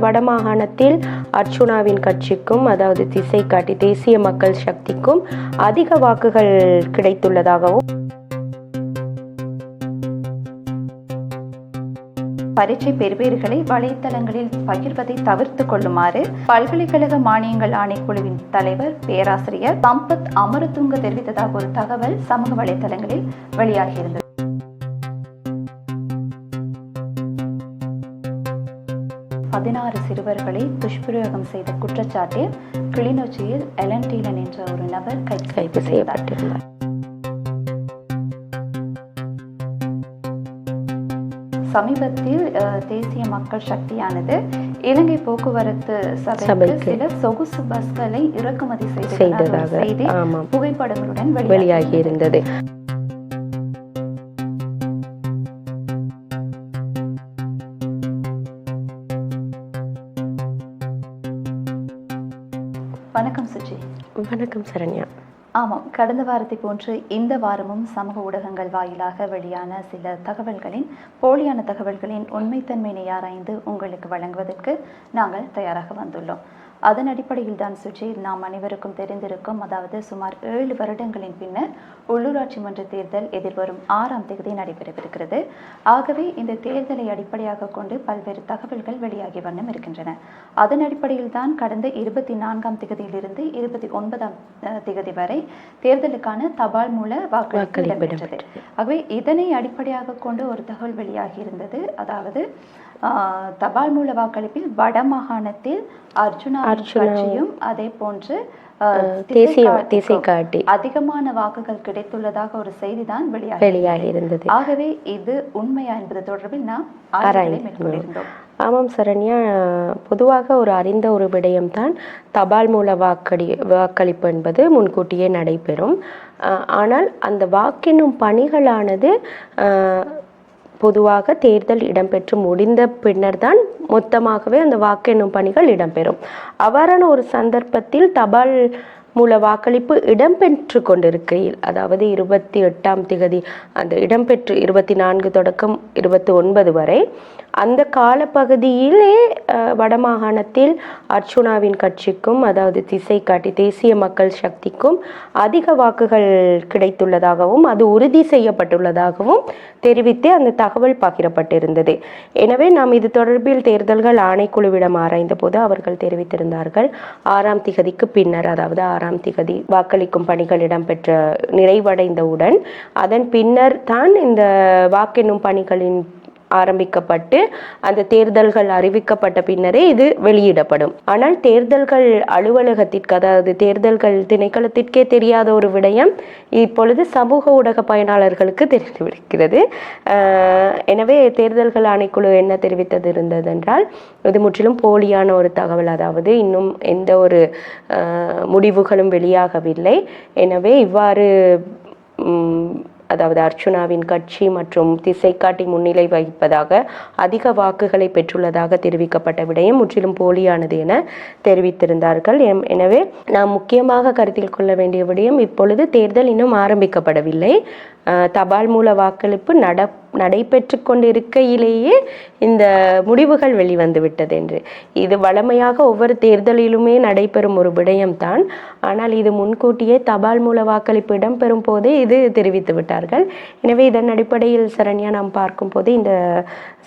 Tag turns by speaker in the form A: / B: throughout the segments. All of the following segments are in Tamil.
A: வடமாகாணத்தில் அர்ச்சுனாவின் கட்சிக்கும் அதாவது திசை காட்டி தேசிய மக்கள் சக்திக்கும் அதிக வாக்குகள் கிடைத்துள்ளதாகவும்
B: பரீட்சை பெறுபேறுகளை வலைத்தளங்களில் பகிர்வதை தவிர்த்து கொள்ளுமாறு பல்கலைக்கழக மானியங்கள் ஆணைக்குழுவின் தலைவர் பேராசிரியர் சம்பத் அமரதுங்க தெரிவித்ததாக ஒரு தகவல் சமூக வலைத்தளங்களில் வெளியாகியிருந்தது. பதினாறு சிறுவர்களை துஷ்பிரயோகம் செய்த குற்றச்சாட்டில் கிளிநொச்சியில் எலன்டீலன் என்ற ஒரு நபர் கைது
A: செய்யப்பட்டிருந்தார்.
B: சமீபத்தில் தேசிய மக்கள் சக்தியானது இலங்கை போக்குவரத்து சபைக்கு. சில சொகுசு பஸ்களை இறக்குமதி செய்ததாக செய்தி புகைப்படங்களுடன்
A: வெளியாகி இருந்தது
B: வணக்கம்
A: சரண்யா.
B: ஆமாம் கடந்த வாரத்தை போன்று இந்த வாரமும் சமூக ஊடகங்கள் வாயிலாக வெளியான சில தகவல்களின் போலியான தகவல்களின் உண்மைத்தன்மையினை ஆராய்ந்து உங்களுக்கு வழங்குவதற்கு நாங்கள் தயாராக வந்துள்ளோம். அதன் அடிப்படையில் தான் சுஜி நாம் அனைவருக்கும் தெரிந்திருக்கும் அதாவது சுமார் ஏழு வருடங்களின் பின்னர் உள்ளூராட்சி மன்ற தேர்தல் எதிர்வரும் ஆறாம் தேதி நடைபெறவிருக்கிறது. ஆகவே இந்த தேர்தலை அடிப்படையாக கொண்டு பல்வேறு தகவல்கள் வெளியாகி வண்ணம் இருக்கின்றன. அதன் அடிப்படையில் தான் கடந்த இருபத்தி நான்காம் திகதியிலிருந்து இருபத்தி ஒன்பதாம் திகதி வரை தேர்தலுக்கான தபால் மூல வாக்களிப்பு
A: வாக்களிப்பு
B: இடம்பெற்றது. ஆகவே இதனை அடிப்படையாக கொண்டு ஒரு தகவல் வெளியாகி இருந்தது. அதாவது தபால் மூல வாக்களிப்பில் வடமாகாணத்தில் அர்ஜுனா
A: அர்ஜுனா.
B: கட்சியும் அதே போன்று அதிகமான வாக்குகள் கிடைத்துள்ளதாக ஒரு செய்தி தான் வெளியாகி
A: இருந்தது
B: ஆகவே இது உண்மையா என்பது தொடர்பில் நாம்
A: ஆராய்ந்து
B: மேற்கொண்டிருந்தோம்
A: ஆமாம் சரண்யா பொதுவாக ஒரு அறிந்த ஒரு விடயம்தான் தபால் மூல வாக்கடி வாக்களிப்பு என்பது முன்கூட்டியே நடைபெறும். ஆனால் அந்த வாக்கெண்ணும் பணிகளானது பொதுவாக தேர்தல் இடம்பெற்று முடிந்த பின்னர் தான் மொத்தமாகவே அந்த வாக்கெண்ணும் பணிகள் இடம்பெறும். அவ்வாறான ஒரு சந்தர்ப்பத்தில் தபால் மூல வாக்களிப்பு இடம்பெற்று கொண்டிருக்கையில் அதாவது இருபத்தி எட்டாம் திகதி அந்த இடம்பெற்று இருபத்தி நான்கு தொடக்கம் இருபத்தி ஒன்பது வரை அந்த காலப்பகுதியிலே வடமாகாணத்தில் அர்ச்சுனாவின் கட்சிக்கும் அதாவது திசை காட்டி தேசிய மக்கள் சக்திக்கும் அதிக வாக்குகள் கிடைத்துள்ளதாகவும் அது உறுதி செய்யப்பட்டுள்ளதாகவும் தெரிவித்து அந்த தகவல் பகிரப்பட்டிருந்தது. எனவே நாம் இது தொடர்பில் தேர்தல்கள் ஆணைக்குழுவிடம் ஆராய்ந்த போது அவர்கள் தெரிவித்திருந்தார்கள். ஆறாம் திகதிக்கு பின்னர் அதாவது ஆறாம் திகதி வாக்களிக்கும் பணிகள் இடம்பெற்ற நிறைவடைந்தவுடன் அதன் பின்னர் தான் இந்த வாக்கெண்ணும் பணிகளின் ஆரம்பிக்கப்பட்டு அந்த தேர்தல்கள் அறிவிக்கப்பட்ட பின்னரே இது வெளியிடப்படும். ஆனால் தேர்தல்கள் அலுவலகத்திற்கு அதாவது தேர்தல்கள் திணைக்களத்திற்கே தெரியாத ஒரு விடயம் இப்பொழுது சமூக ஊடக பயனாளர்களுக்கு தெரிந்துவிடுகிறது. எனவே தேர்தல்கள் ஆணைக்குழு என்ன தெரிவித்தது இருந்ததென்றால் இது முற்றிலும் போலியான ஒரு தகவல். அதாவது இன்னும் எந்த ஒரு முடிவுகளும் வெளியாகவில்லை. எனவே இவ்வாறு அதாவது அர்ச்சுனாவின் கட்சி மற்றும் திசைக்காட்டி முன்னிலை வகிப்பதாக அதிக வாக்குகளை பெற்றுள்ளதாக தெரிவிக்கப்பட்ட விடயம் முற்றிலும் போலியானது என தெரிவித்திருந்தார்கள். எம்- எனவே நாம் முக்கியமாக கருத்தில் கொள்ள வேண்டிய விடயம் இப்பொழுது தேர்தல் இன்னும் ஆரம்பிக்கப்படவில்லை. தபால் மூல வாக்களிப்பு நட நடைபெற்று கொண்டிருக்கையிலேயே இந்த முடிவுகள் வெளிவந்து விட்டது என்று. இது வழமையாக ஒவ்வொரு தேர்தலிலுமே நடைபெறும் ஒரு விடயம்தான். ஆனால் இது முன்கூட்டியே தபால் மூல வாக்களிப்பு இடம்பெறும் போதே இது தெரிவித்து விட்டார்கள். எனவே இதன் அடிப்படையில் சரண்யா நாம் பார்க்கும்போது இந்த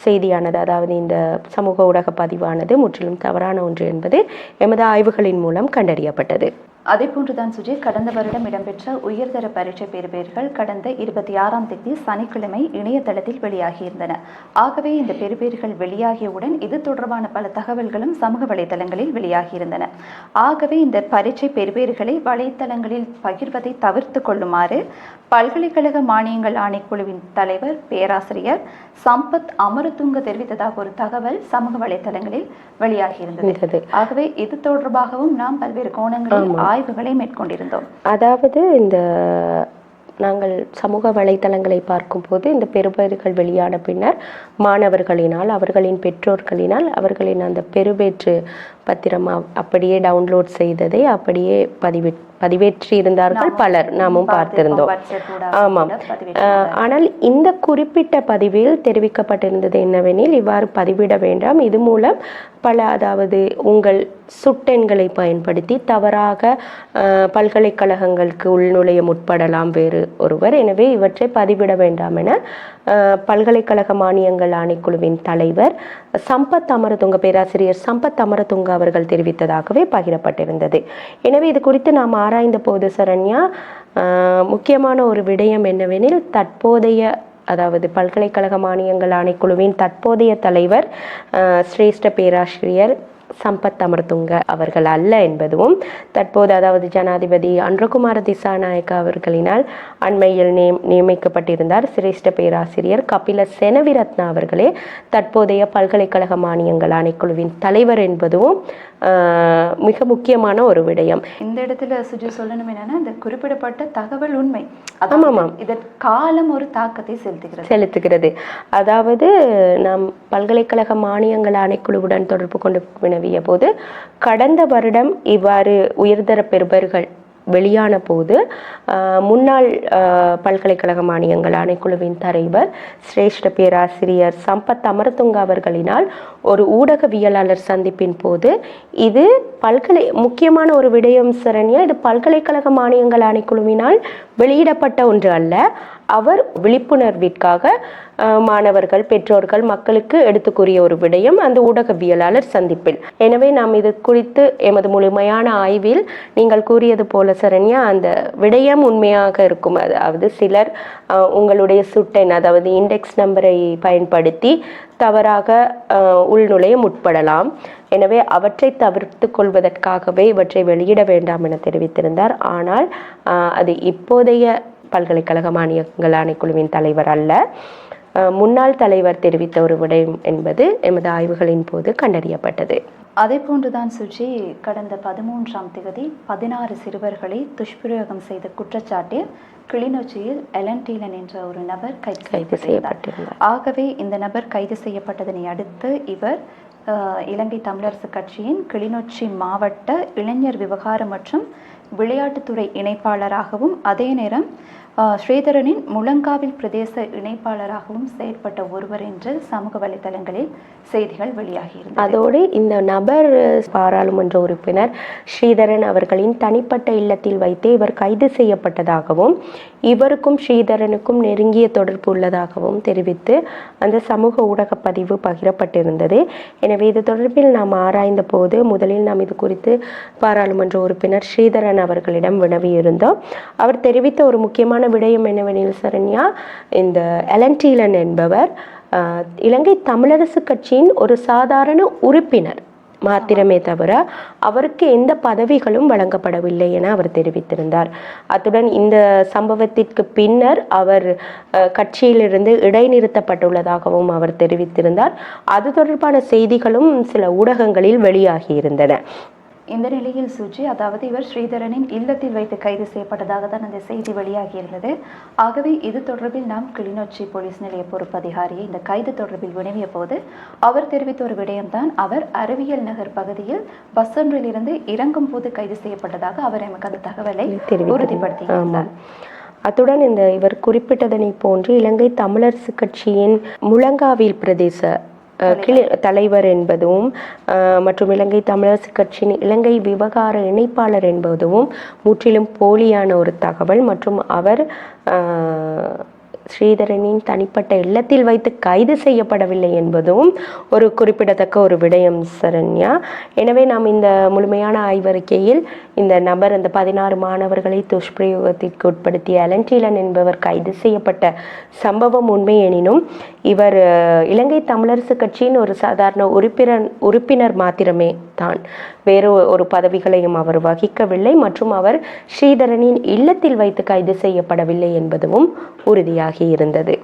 A: செய்தியானது அதாவது இந்த சமூக ஊடக பதிவானது முற்றிலும் தவறான ஒன்று என்பது எமது ஆய்வுகளின் மூலம் கண்டறியப்பட்டது.
B: அதே போன்றுதான் சுஜி கடந்த வருடம் இடம்பெற்ற உயர்தர பரீட்சை பெறுபேறுகள் கடந்த இருபத்தி ஆறாம் தேதி சனிக்கிழமை இணையதளத்தில் வெளியாகியிருந்தன. ஆகவே இந்த பெறுபேறுகள் வெளியாகியவுடன் இது தொடர்பான பல தகவல்களும் சமூக வலைதளங்களில் வெளியாகியிருந்தன. ஆகவே இந்த பரீட்சை பெறுபேறுகளை வலைத்தளங்களில் பகிர்வதை தவிர்த்து கொள்ளுமாறு பல்கலைக்கழக மானியங்கள் ஆணைக்குழுவின் தலைவர் பேராசிரியர் சம்பத் அமரதுங்க தெரிவித்ததாக ஒரு தகவல் சமூக வலைதளங்களில் வெளியாகியிருந்தது.
A: இருந்தது
B: ஆகவே இது தொடர்பாகவும் நாம் பல்வேறு கோணங்களில் ஆய்வுகளை மேற்கொண்டிருந்தோம்.
A: அதாவது இந்த நாங்கள் சமூக வலைத்தளங்களை பார்க்கும்போது இந்த பெறுபேறுகள் வெளியான பின்னர் மாணவர்களினால் அவர்களின் பெற்றோர்களினால் அவர்களின் அந்த பெறுபேற்று பத்திரம் அப்- அப்படியே டவுன்லோட் செய்ததை அப்படியே பதிவே பதிவேற்றி இருந்தார்கள் பலர். நாமும் பார்த்திருந்தோம். ஆமாம். ஆனால் இந்த குறிப்பிட்ட பதிவில் தெரிவிக்கப்பட்டிருந்தது என்னவெனில் இவ்வாறு பதிவிட வேண்டாம். இது மூலம் பல அதாவது உங்கள் சுட்டெண்களை பயன்படுத்தி தவறாக பல்கலைக்கழகங்களுக்கு உள்நுழைய முற்படலாம் வேறு ஒருவர். எனவே இவற்றை பதிவிட வேண்டாம் என பல்கலைக்கழக மானியங்கள் ஆணைக்குழுவின் தலைவர் சம்பத் அமரதுங்க பேராசிரியர் சம்பத் அமரதுங்க அவர்கள் தெரிவித்ததாகவே பகிரப்பட்டிருந்தது. எனவே இது குறித்து நாம் ஆராய்ந்த போது சரண்யா முக்கியமான ஒரு விடயம் என்னவெனில் தற்போதைய அதாவது பல்கலைக்கழக மானியங்கள் ஆணைக்குழுவின் தற்போதைய தலைவர் சிரேஷ்ட பேராசிரியர் சம்பத் அமர்துங்க அவர்கள் அல்ல என்பதும் தற்போது அதாவது ஜனாதிபதி அன்றகுமார திசாநாயக்க அவர்களினால் அண்மையில் நியம் நியமிக்கப்பட்டிருந்தார். சிரேஷ்ட பேராசிரியர் கபில செனவிரத்னா அவர்களே தற்போதைய பல்கலைக்கழக மானியங்கள் ஆணைக்குழுவின் தலைவர் என்பதும் மிக முக்கியமான ஒரு விடயம்.
B: இந்த இடத்துல சுஜி சொல்லணும் என்னன்னா இந்த குறிப்பிடப்பட்ட தகவல் உண்மை.
A: ஆமாம்,
B: இதற்கு காலம் ஒரு தாக்கத்தை செலுத்துகிறது.
A: செலுத்துகிறது. அதாவது நாம் பல்கலைக்கழக மானியங்கள் ஆணைக்குழுவுடன் தொடர்பு கொண்டு வினவிய போது கடந்த வருடம் இவ்வாறு உயர்தர பெறுபர்கள் வெளியான போது முன்னாள் பல்கலைக்கழக மானியங்கள் ஆணைக்குழுவின் தலைவர் சிரேஷ்ட பேராசிரியர் சம்பத் அமரதுங்க அவர்களினால் ஒரு ஊடகவியலாளர் சந்திப்பின் போது இது பல்கலை முக்கியமான ஒரு விடயம் சரண்யா இது பல்கலைக்கழக மானியங்கள் ஆணைக்குழுவினால் வெளியிடப்பட்ட ஒன்று அல்ல. அவர் விழிப்புணர்விற்காக மாணவர்கள் பெற்றோர்கள் மக்களுக்கு எடுத்து கூறிய ஒரு விடயம் அந்த ஊடகவியலாளர் சந்திப்பில். எனவே நாம் இது குறித்து எமது முழுமையான ஆய்வில் நீங்கள் கூறியது போல சரண்யா அந்த விடயம் உண்மையாக இருக்கும். அதாவது சிலர் உங்களுடைய சுட்டெண் அதாவது இண்டெக்ஸ் நம்பரை பயன்படுத்தி தவறாக உள்நுழைய முற்படலாம். எனவே அவற்றை தவிர்த்து கொள்வதற்காகவே இவற்றை வெளியிட வேண்டாம் என தெரிவித்திருந்தார். ஆனால் அது இப்போதைய பல்கலைக்கழக மானியங்கள் ஆணைக்குழுவின் தலைவர் அல்ல. முன்னாள் தலைவர் தெரிவித்த ஒரு விடயம் என்பது எமது ஆய்வுகளின் போது கண்டறியப்பட்டது.
B: அதே போன்றுதான் சுஜி கடந்த பதிமூன்றாம் தேதி பதினாறு சிறுவர்களை துஷ்பிரயோகம் செய்த குற்றச்சாட்டில் கிளிநொச்சியில் எலன்டீலன் என்ற ஒரு நபர் கைது
A: கைது
B: செய்யப்பட்டிருந்தார். ஆகவே இந்த நபர் கைது செய்யப்பட்டதனை அடுத்து இவர் இலங்கை தமிழரசு கட்சியின் கிளிநொச்சி மாவட்ட இளைஞர் விவகாரம் மற்றும் விளையாட்டுத்துறை இணைப்பாளராகவும் அதே நேரம் ஸ்ரீதரனின் முழங்காவில் பிரதேச இணைப்பாளராகவும் செயற்பட்ட ஒருவர் என்று சமூக வலைதளங்களில் செய்திகள் வெளியாகியிருந்தது
A: அதோடு இந்த நபர் பாராளுமன்ற உறுப்பினர் ஸ்ரீதரன் அவர்களின் தனிப்பட்ட இல்லத்தில் வைத்தே இவர் கைது செய்யப்பட்டதாகவும் இவருக்கும் ஸ்ரீதரனுக்கும் நெருங்கிய தொடர்பு உள்ளதாகவும் தெரிவித்து அந்த சமூக ஊடக பதிவு பகிரப்பட்டிருந்தது. எனவே இது தொடர்பில் நாம் ஆராய்ந்த போது முதலில் நாம் இது குறித்து பாராளுமன்ற உறுப்பினர் ஸ்ரீதரன் அவர்களிடம் வினவியிருந்தோம். அவர் தெரிவித்த ஒரு முக்கியமான விடயம் என்னவெனில் சரண்யா இந்த எலன்டீலன் என்பவர் இலங்கை தமிழரசு கட்சியின் ஒரு சாதாரண உறுப்பினர். மாத்திரமே தவிர அவருக்கு எந்த பதவிகளும் வழங்கப்படவில்லை என அவர் தெரிவித்திருந்தார். அத்துடன் இந்த சம்பவத்திற்கு பின்னர் அவர் கட்சியிலிருந்து இடைநிறுத்தப்பட்டுள்ளதாகவும் அவர் தெரிவித்திருந்தார். அது தொடர்பான செய்திகளும் சில ஊடகங்களில் வெளியாகியிருந்தன
B: இந்த நிலையில் சுஜி அதாவது இவர் ஸ்ரீதரனின் இல்லத்தில் வைத்து கைது செய்யப்பட்டதாக தான் அந்த செய்தி வெளியாகியிருந்தது ஆகவே இது தொடர்பில் நாம் கிளிநொச்சி போலீஸ் நிலைய பொறுப்பதிகாரியை இந்த கைது தொடர்பில் வினவிய போது அவர் தெரிவித்த ஒரு விடயம்தான் அவர் அறிவியல் நகர் பகுதியில் பஸ் ஒன்றிலிருந்து இறங்கும் போது கைது செய்யப்பட்டதாக அவர் எமக்கு அந்த தகவலை. உறுதிப்படுத்தியிருந்தார்
A: அத்துடன் இந்த இவர் குறிப்பிட்டதனை போன்று இலங்கை தமிழரசு கட்சியின் முழங்காவில் பிரதேச கிளி தலைவர் என்பதும் மற்றும் இலங்கை தமிழரசு கட்சியின் இலங்கை விவகார இணைப்பாளர் என்பதும் முற்றிலும் போலியான ஒரு தகவல் மற்றும் அவர் ஸ்ரீதரனின் தனிப்பட்ட இல்லத்தில் வைத்து கைது செய்யப்படவில்லை என்பதும் ஒரு குறிப்பிடத்தக்க ஒரு விடயம் சரண்யா. எனவே நாம் இந்த முழுமையான ஆய்வறிக்கையில் இந்த நபர் அந்த பதினாறு மாணவர்களை துஷ்பிரயோகத்திற்கு உட்படுத்திய அலன்டீலன் என்பவர் கைது செய்யப்பட்ட சம்பவம் உண்மை எனினும் இவர் இலங்கை தமிழரசு கட்சியின் ஒரு சாதாரண உறுப்பினர் உறுப்பினர் மாத்திரமே தான். வேறு ஒரு பதவிகளையும் அவர் வகிக்கவில்லை மற்றும் அவர் ஸ்ரீதரனின் இல்லத்தில் வைத்து கைது செய்யப்படவில்லை என்பதும் உறுதியாகி இருந்தது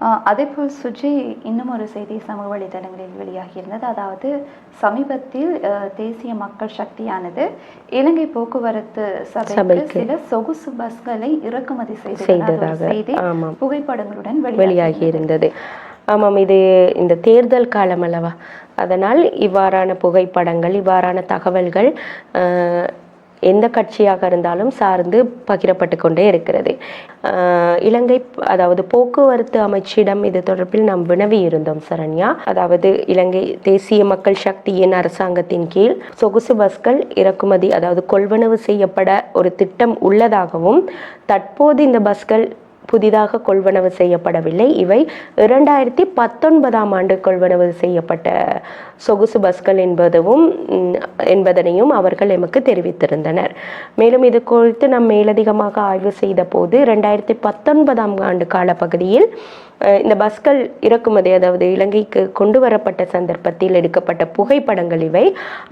B: ஆஹ் அதேபோல் சுஜி இன்னும் ஒரு செய்தி சமூக வலைதளங்களில் வெளியாகியிருந்தது அதாவது சமீபத்தில் தேசிய மக்கள் சக்தியானது இலங்கை போக்குவரத்து சபைக்கு. சில சொகுசு பஸ்களை இறக்குமதி செய்ததாக செய்தி. புகைப்படங்களுடன்
A: வெளியாகி இருந்தது ஆமாம் இது இந்த தேர்தல் காலம் அல்லவா அதனால் இவ்வாறான புகைப்படங்கள் இவ்வாறான தகவல்கள் எந்த கட்சியாக இருந்தாலும் சார்ந்து பகிரப்பட்டு கொண்டே இருக்கிறது. இலங்கை அதாவது போக்குவரத்து அமைச்சிடம் இது தொடர்பில் நாம் வினவி இருந்தோம் சரண்யா. அதாவது இலங்கை தேசிய மக்கள் சக்தியின் அரசாங்கத்தின் கீழ் சொகுசு பஸ்கள் இறக்குமதி அதாவது கொள்வனவு செய்யப்பட ஒரு திட்டம் உள்ளதாகவும் தற்போது இந்த பஸ்கள் புதிதாக கொள்வனவு செய்யப்படவில்லை. இவை இரண்டாயிரத்தி பத்தொன்பதாம் ஆண்டு கொள்வனவு செய்யப்பட்ட சொகுசு பஸ்கள் என்பதும் என்பதனையும் அவர்கள் எமக்கு தெரிவித்திருந்தனர். மேலும் இது குறித்து நாம் மேலதிகமாக ஆய்வு செய்த போது இரண்டாயிரத்தி பத்தொன்பதாம் ஆண்டு காலப்பகுதியில் இந்த பஸ்கள் இறக்குமதி அதாவது இலங்கைக்கு கொண்டு வரப்பட்ட சந்தர்ப்பத்தில் எடுக்கப்பட்ட புகைப்படங்கள் இவை.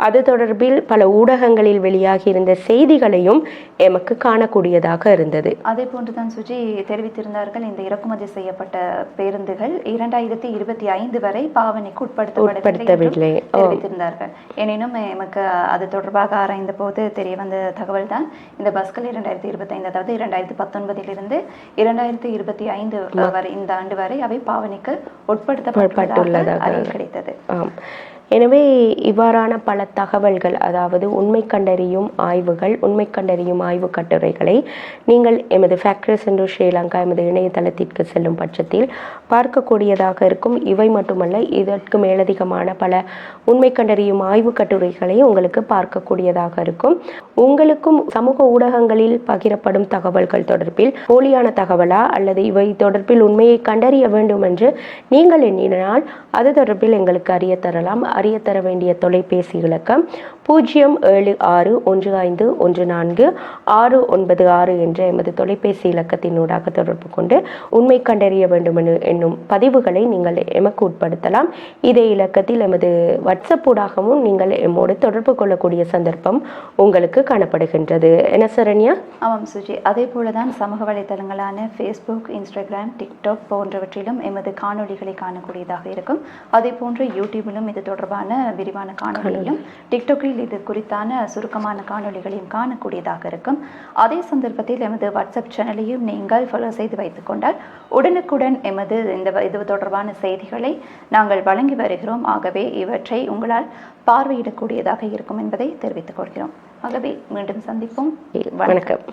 A: அது தொடர்பில் பல ஊடகங்களில் வெளியாகியிருந்த செய்திகளையும் எமக்கு காணக்கூடியதாக இருந்தது.
B: அதே போன்றுதான் சுஜி தெரிவித்திருந்தார்கள் இந்த இறக்குமதி செய்யப்பட்ட பேருந்துகள் இரண்டாயிரத்தி இருபத்தி ஐந்து வரை பாவனைக்கு உட்படுத்தப்படவில்லை தெரிவித்திருந்தார்கள். எனினும் எமக்கு அது தொடர்பாக ஆராய்ந்த போது தெரிய வந்த தகவல் தான் இந்த பஸ்கள் இரண்டாயிரத்தி இருபத்தி ஐந்து அதாவது இரண்டாயிரத்தி பத்தொன்பதிலிருந்து இரண்டாயிரத்தி இருபத்தி ஐந்து வரை இந்த ஆண்டு வரை அவை பாவனைக்கு உட்படுத்தப்பட்டுள்ளதாக கிடைத்தது.
A: ஆம். எனவே இவ்வாறான பல தகவல்கள் அதாவது உண்மை கண்டறியும் ஆய்வுகள் உண்மை கண்டறியும் ஆய்வு கட்டுரைகளை நீங்கள் எமது ஃபேக்டரிஸ் என்று ஸ்ரீலங்கா எமது இணையதளத்திற்கு செல்லும் பட்சத்தில் பார்க்கக்கூடியதாக இருக்கும். இவை மட்டுமல்ல இதற்கு மேலதிகமான பல உண்மை கண்டறியும் ஆய்வு கட்டுரைகளை உங்களுக்கு பார்க்கக்கூடியதாக இருக்கும். உங்களுக்கும் சமூக ஊடகங்களில் பகிரப்படும் தகவல்கள் தொடர்பில் போலியான தகவலா அல்லது இவை தொடர்பில் உண்மையை கண்டறிய வேண்டும் என்று நீங்கள் எண்ணினால் அது தொடர்பில் எங்களுக்கு அறிய தரலாம். அறியத்தர வேண்டிய தொலைபேசி இலக்கம் பூஜ்ஜியம் ஏழு ஆறு ஒன்று ஐந்து ஒன்று நான்கு ஆறு ஒன்பது ஆறு என்ற எமது தொலைபேசி இலக்கத்தினூடாக தொடர்பு கொண்டு உண்மை கண்டறிய வேண்டும் என்னும் பதிவுகளை நீங்கள் எமக்கு உட்படுத்தலாம். இதே இலக்கத்தில் எமது வாட்ஸ்அப் ஊடாகவும் நீங்கள் எம்மோடு தொடர்பு கொள்ளக்கூடிய சந்தர்ப்பம் உங்களுக்கு காணப்படுகின்றது. என்ன சரண்யா
B: ஆமாம் சுஜி. அதே போலதான் சமூக வலைத்தளங்களான ஃபேஸ்புக் இன்ஸ்டாகிராம் டிக்டாக் போன்றவற்றிலும் எமது காணொளிகளை காணக்கூடியதாக இருக்கும். அதே போன்று யூடியூபிலும் இது தொடர்பான விரிவான காணொளியும் டிக்டாக்கில் இது குறித்தான சுருக்கமான காணொளிகளையும் காணக்கூடியதாக இருக்கும். அதே சந்தர்ப்பத்தில் எமது வாட்ஸ்அப் சேனலையும் நீங்கள் ஃபாலோ செய்து வைத்துக் கொண்டால் உடனுக்குடன் எமது இந்த இது தொடர்பான செய்திகளை நாங்கள் வழங்கி வருகிறோம். ஆகவே இவற்றை உங்களால் பார்வையிடக்கூடியதாக இருக்கும் என்பதை தெரிவித்துக் கொள்கிறோம். ஆகவே மீண்டும் சந்திப்போம்.
A: வணக்கம்.